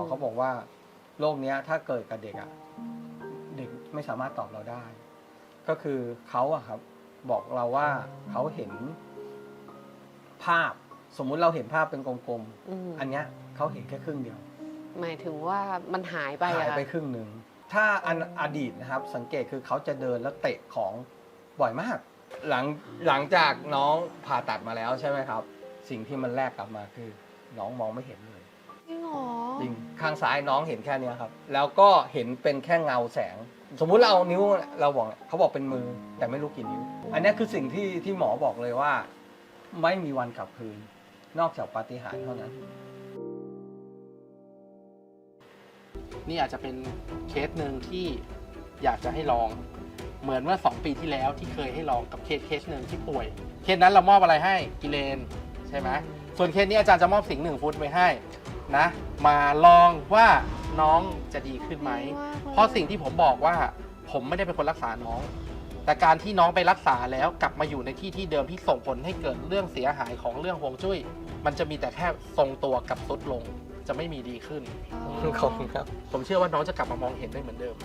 อเขาบอกว่าโรคเนี้ยถ้าเกิดกับเด็กอะเด็กไม่สามารถตอบเราได้ ก็คือเขาอะครับ บอกเราว่าเขาเห็นภาพสมมุติเราเห็นภาพเป็นกลมอืมๆอันเนี้ยเขาเห็นแค่ครึ่งเดียว หมายถึงว่ามันหายไปหายอะไปครึ่งหนึ่งถ้าอันอดีตนะครับ สังเกตคือเขาจะเดินแล้วเตะของบ่อยมาก หลังหลังจากน้องผ่าตัดมาแล้วใช่ไหมครับ สิ่งที่มันแลกกลับมาคือ น้องมองไม่เห็นเลย จริงเหรอจริงข้างซ้ายน้องเห็นแค่เนี้ยครับ แล้วก็เห็นเป็นแค่เงาแสง สมมุติเราเอานิ้วเราบอกเขาบอกเป็นมือแต่ไม่รู้กี่นิ้ว อันเนี้ยคือสิ่งที่ที่หมอบอกเลยว่า ไม่มีวันกลับคืน นอกจากปาฏิหาริย์เท่านั้น นี่อาจจะเป็นเคสหนึ่งที่อยากจะให้ลอง เหมือนเมื่อ 2 ปีที่แล้วที่เคยให้ลองกับเคสเคสหนึ่งที่ป่วย เคสนั้นเรามอบอะไรให้กิเลนใช่ไหมส่วนเคสนี้อาจารย์จะมอบสิ่งหนึ่งฟุตไว้ให้ นะ มาลองว่าน้องจะดีขึ้นไหม เพราะสิ่งที่ผมบอกว่าผมไม่ได้เป็นคนรักษาน้อง แต่การที่น้องไปรักษาแล้วกลับมาอยู่ในที่ที่เดิมที่ส่งผลให้เกิดเรื่องเสียหายของเรื่องฮวงจุ้ย มันจะมีแต่แค่ทรงตัวกับซุดลง จะไม่มีดีขึ้นขอบคุณครับ ผมเชื่อว่าน้องจะกลับมามองเห็นได้เหมือนเดิม